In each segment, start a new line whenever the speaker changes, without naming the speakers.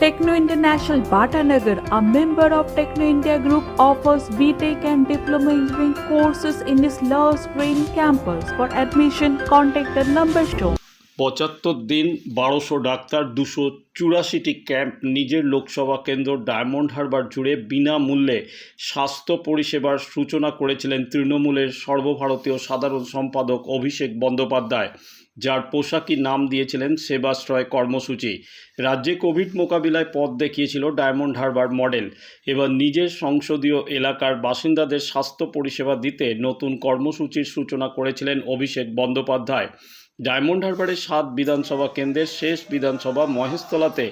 Techno International Bhatanagar, a member of Techno India Group, offers BTEC and Diploma Engineering courses in its Love Green campus. For admission, contact the number shown.
পঁচাত্তর দিন বারোশো doctor দুশো চুরাশিটি camp নিজের লোকসভা কেন্দ্র diamond Harbour জুড়ে বিনামূল্যে স্বাস্থ্য পরিষেবার সূচনা করেছিলেন তৃণমূলের সর্বভারতীয় সাধারণ সম্পাদক অভিষেক বন্দ্যোপাধ্যায় যার পোশাকি নাম দিয়েছিলেন সেবাশ্রয় কর্মসূচি। রাজ্যে কোভিড মোকাবিলায় পথ দেখিয়েছিল ডায়মন্ড হারবার মডেল। এবার নিজের সংসদীয় এলাকার বাসিন্দাদের স্বাস্থ্য পরিষেবা দিতে নতুন কর্মসূচির সূচনা করেছিলেন অভিষেক বন্দ্যোপাধ্যায়। ডায়মন্ড হারবারের সাত বিধানসভা কেন্দ্রের শেষ বিধানসভা মহেশতলাতে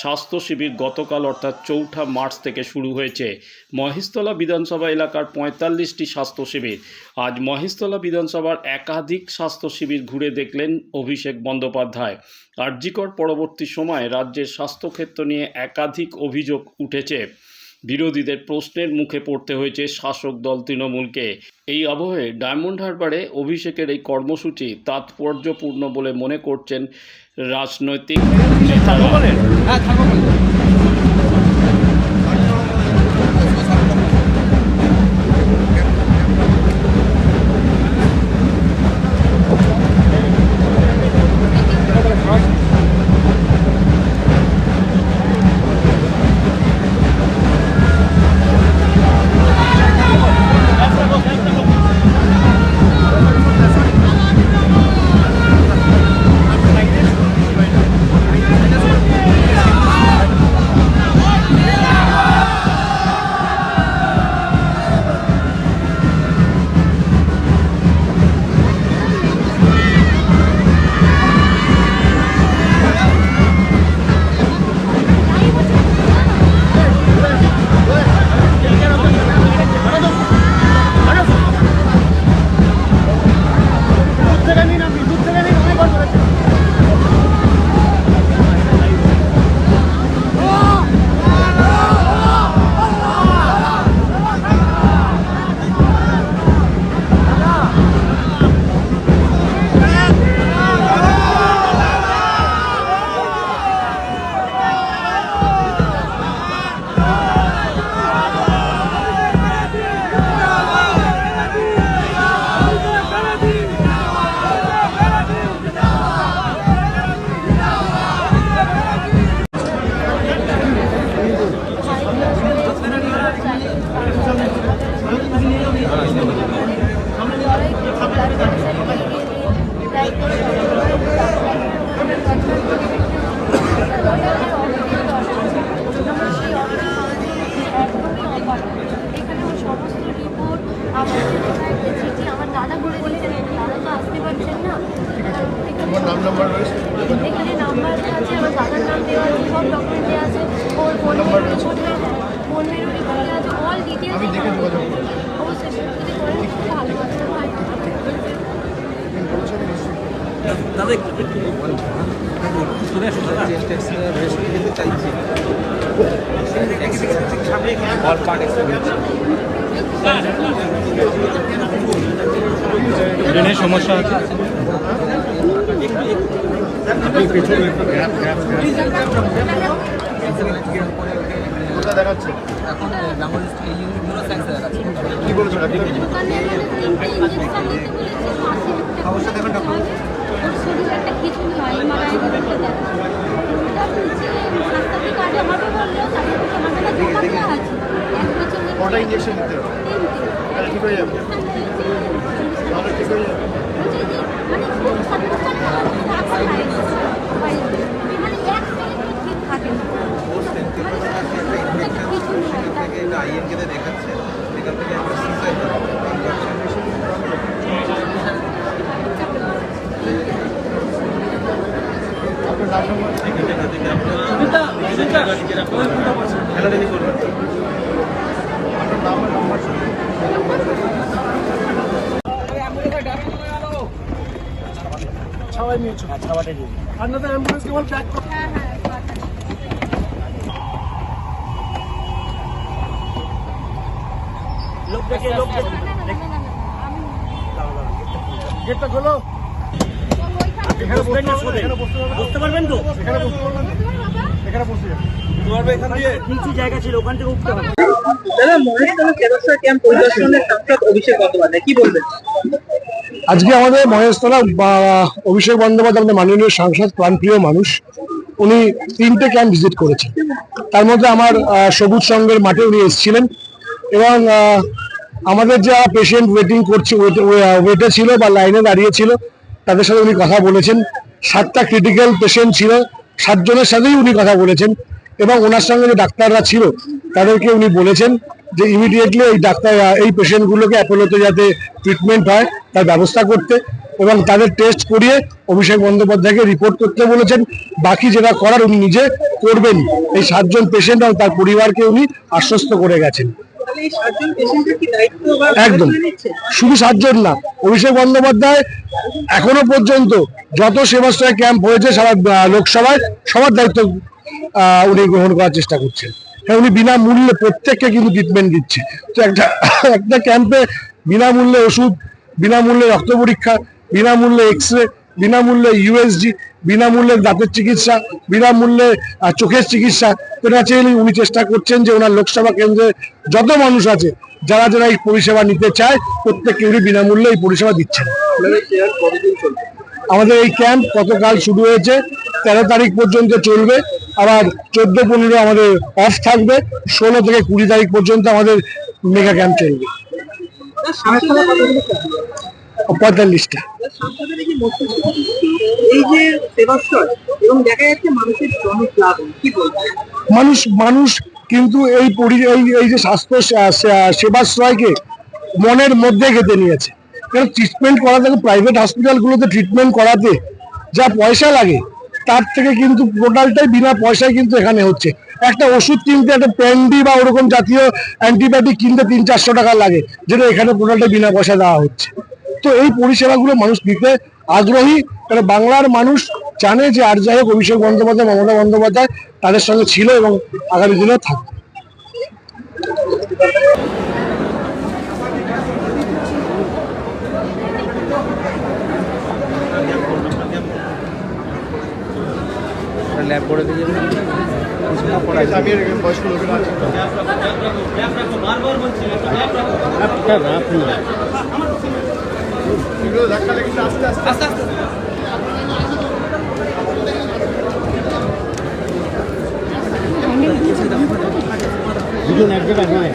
স্বাস্থ্য শিবির গতকাল অর্থাৎ চৌঠা মার্চ থেকে শুরু হয়েছে। মহেশতলা বিধানসভা এলাকার পঁয়তাল্লিশটি স্বাস্থ্য শিবির। আজ মহেশতলা বিধানসভার একাধিক স্বাস্থ্য শিবির ঘুরে দেখলেন অভিষেক বন্দ্যোপাধ্যায়। আরজিকর পরবর্তী সময়ে রাজ্যের স্বাস্থ্যক্ষেত্র নিয়ে একাধিক অভিযোগ উঠেছে। বিরোধীদের প্রশ্নের মুখে পড়তে হয়েছে শাসক দল তৃণমূলকে। এই আবহে ডায়মন্ড হারবারে অভিষেকের এই কর্মসূচি তাৎপর্যপূর্ণ বলে মনে করছেন রাজনৈতিক
ব্রেনের সমস্যা আছে?
দেখাচ্ছে
এখন
কি বলছে অবশ্যই দেখুন ডক্টর
শরীরে দেখে দেয় ওটা বলছে স্বাস্থ্যসাথী কার্ডে হবে বললেও তাদের কাছে আমার টাকা জমা দেওয়া আছে এক
কটা ইঞ্জেকশন দিতে হবে। তাহলে ঠিক হয়ে যাবে। তাহলে ঠিক হয়ে
থাকে
আইএনকে দেখাচ্ছে এখান থেকে আমরা সুইসাইড
আপনার নাম নাম্বার
খেলাধুলি করবেন
আপনার নাম আর নাম্বার ছাওয়াই নিয়েছো ছাওয়াটা নিয়ে আপনাদের অ্যাম্বুলেন্স কেবল ব্যাক
হ্যাঁ হ্যাঁ
লোক দেখে লোক
না, না, না, না, না, না,
গেটটা খোলো। এখানে বসতে পারবেন এখানে পারবেন এখানে
নিচু জায়গা ছিল ওখান থেকে উঠতে হবে।
দাদা মহেশতলা সেবাশ্রয় ক্যাম্প পরিদর্শনের সাংসদ অভিষেক বন্দ্যোপাধ্যায় কি বলবেন?
আজকে আমাদের মহেশতলা অভিষেক বন্দ্যোপাধ্যায় আমাদের মাননীয় সাংসদ, প্রাণপ্রিয় মানুষ, উনি তিনটে ক্যাম্প ভিজিট করেছেন। তার মধ্যে আমার সবুজ সঙ্গের মাঠে উনি এসেছিলেন এবং আমাদের যা পেশেন্ট ওয়েটিং করছে ওয়েটে ছিল বা লাইনে দাঁড়িয়ে ছিল, তাদের সাথে উনি কথা বলেছেন। সাতটা ক্রিটিক্যাল পেশেন্ট ছিল, সাতজনের সাথেই উনি কথা বলেছেন এবং ওনার সঙ্গে যে ডাক্তাররা ছিল, তাদেরকে উনি বলেছেন। যে ইমিডিয়েটলি এই ডাক্তার এই পেশেন্টগুলোকে অ্যাপোলোতে যাতে ট্রিটমেন্ট হয় তার ব্যবস্থা করতে এবং তাদের টেস্ট করিয়ে অভিষেক বন্দ্যোপাধ্যায়কে রিপোর্ট করতে বলেছেন। বাকি যেটা করার উনি নিজে করবেন। এই সাতজন পেশেন্ট এবং তার পরিবারকে উনি আশ্বস্ত করে গেছেন। একদম। শুধু সাতজন না অভিষেক বন্দ্যোপাধ্যায় এখনও পর্যন্ত যত সেবাশ্রয় ক্যাম্প হয়েছে সারা লোকসভায় সবার দায়িত্ব উনি গ্রহণ করার চেষ্টা করছেন। উনি বিনামূল্যে প্রত্যেককে কিন্তু ট্রিটমেন্ট দিচ্ছে। তো একটা একটা ক্যাম্পে বিনামূল্যে ওষুধ, বিনামূল্যে রক্ত পরীক্ষা, বিনামূল্যে এক্স রে বিনামূল্যে ইউএসজি বিনামূল্যে দাঁতের চিকিৎসা, বিনামূল্যে চোখের চিকিৎসা। তো ন্যাচারালি উনি চেষ্টা করছেন যে ওনার লোকসভা কেন্দ্রে যত মানুষ আছে, যারা যারা এই পরিষেবা নিতে চায়, প্রত্যেককে উনি বিনামূল্যে এই পরিষেবা দিচ্ছেন। আমাদের এই ক্যাম্প গতকাল শুরু হয়েছে, তেরো তারিখ পর্যন্ত চলবে, আবার চোদ্দ, পনেরো আমাদের অফ থাকবে, ষোলো থেকে কুড়ি তারিখ পর্যন্ত আমাদের মেগা ক্যাম্প চলবে। পঁয়তাল্লিশটা। মানুষ মানুষ কিন্তু এই এই যে স্বাস্থ্য সেবাশ্রয়কে মনের মধ্যে গেঁথে নিয়েছে। কারণ ট্রিটমেন্ট করাতে প্রাইভেট হসপিটালগুলোতে ট্রিটমেন্ট করাতে যা পয়সা লাগে, তার থেকে কিন্তু টোটালটাই বিনা পয়সায় কিন্তু এখানে হচ্ছে। একটা ওষুধ কিনতে, একটা প্যান্ডি বা ওরকম জাতীয় অ্যান্টিবায়োটিক কিনতে তিন চারশো টাকা লাগে, যেটা এখানে টোটালটা বিনা পয়সা দেওয়া হচ্ছে। তো এই পরিষেবাগুলো মানুষ দিতে আগ্রহী কারণ বাংলার মানুষ জানে যে আর যাই হোক অভিষেক বন্দ্যোপাধ্যায়, মমতা বন্দ্যোপাধ্যায় তাদের সঙ্গে ছিল এবং আগামী দিনেও থাকবে।
ল্যাব করে দিয়ে যাবেন দুজন এক জায়গায় নয়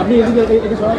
আপনি এদিকে এদিকে সবাই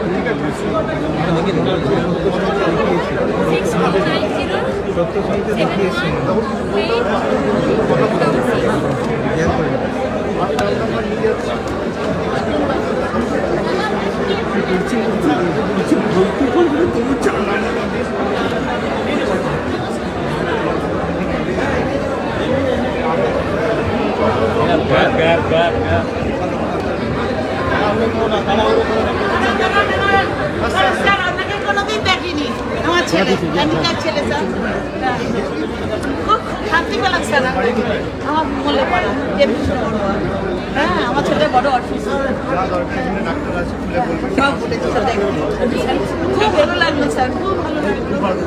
zero seven one eight double zero.
Sir আপনাকে কোনোদিন দেখিনি আমার ছেলে হ্যান্ডিক্যাপ ছেলে স্যার খুব শান্তি পেলাম স্যার আপনাকে। আমার মনে পড়া হ্যাঁ আমার ছেলে বড় অসুস্থ সব খুব ভালো লাগল স্যার। খুব ভালো লাগল। ভালো।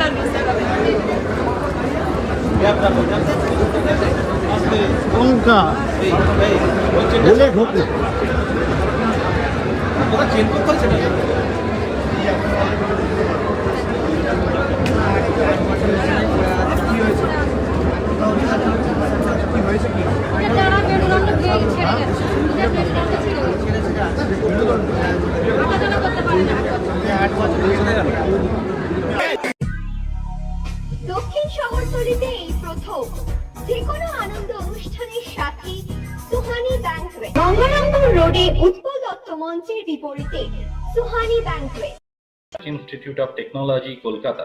লাগল স্যার।
লঙ্কা বলে ঢোকে।
দক্ষিণ শহরতলিতে এই প্রথম যে কোনো আনন্দ অনুষ্ঠানের সাথে সুহানি ব্যাংকুয়েট গঙ্গারামপুর রোডে উৎপল দত্ত মঞ্চের বিপরীতে Suhani banquet
institute of technology Kolkata.